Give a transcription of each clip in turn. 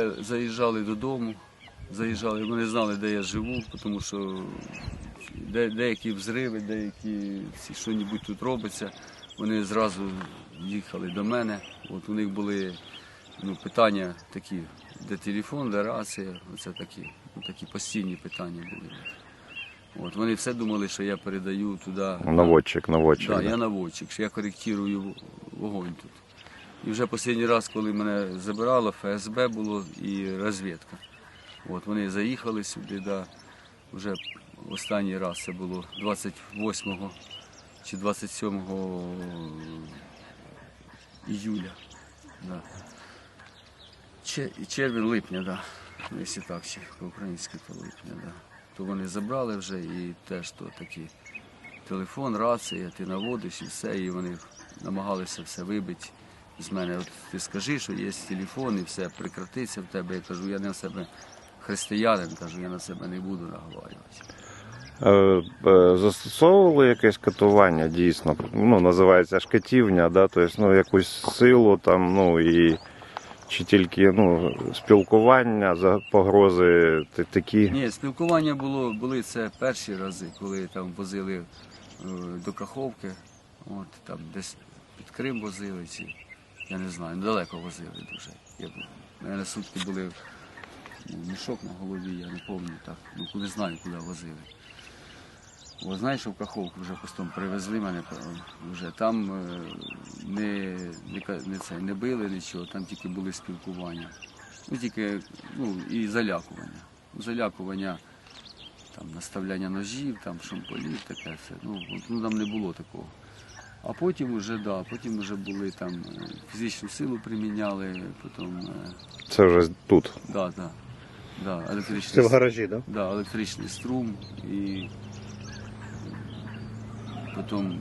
Заїжджали додому, заїжджали, вони знали, де я живу, тому що де, деякі взриви, деякі ці, що-небудь тут робиться, вони зразу їхали до мене. От у них були ну, питання такі, де телефон, де рація, оце такі, ну, такі постійні питання були. От, вони все думали, що я передаю туди. Наводчик, наводчик. Так, да. я наводчик, що я коректирую вогонь тут. І вже останній раз, коли мене забирало, ФСБ було і розвідка. От вони заїхали сюди, да. вже останній раз це було 28 чи 27 іюля. Да. Червень липня, да. Ну, якщо так, чи по-українськи, то липня, да. То вони забрали вже і теж то такі телефон, рація, ти наводиш і все, і вони намагалися все вибити з мене. От ти скажи, що є телефон і все прекратиться в тебе. Я кажу, я не на себе християнин, кажу, я на себе не буду наговорювати. Е, е, Застосовували якесь катування дійсно, ну, називається шкатівня, да? тобто, ну, якусь силу там, ну і чи тільки ну, спілкування, за погрози такі. Ні, спілкування було, були це перші рази, коли там возили е, до Каховки, от там десь під Крим возили, чи я не знаю, недалеко возили дуже. Я був. У мене сутки були ну, мішок на голові, я не пам'ятаю так. Ну не знаю, куди возили. О, знаєш, в Каховку вже постом привезли мене е, вже там е, не, не, не, це, не били нічого, там тільки були спілкування. Ну тільки ну, і залякування. Залякування, там, наставляння ножів, там, шамполів, таке все. Ну, ну там не було такого. А потім вже, да, потім вже були там е, фізичну силу приміняли, потім е, Це вже тут. да, да, да, електричний, Це в гаражі, так? да, електричний струм і потім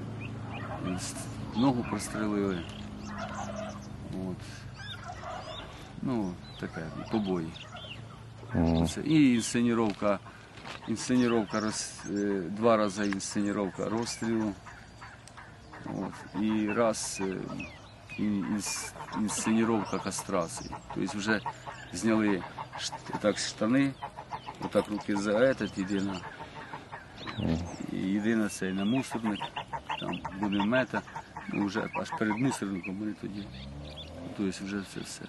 ногу прострелили. От. Ну, таке, побої. М. Це І інсценіровка, інсценіровка роз, е, два рази інсценіровка розстрілу. От, і раз е, інс- інсценіровка кастрації. Тобто вже зняли ш- так штани, отак руки за этот. І єдине це на мусорник, там буде мета, вже аж перед мусорником вони тоді. Тобто вже це все.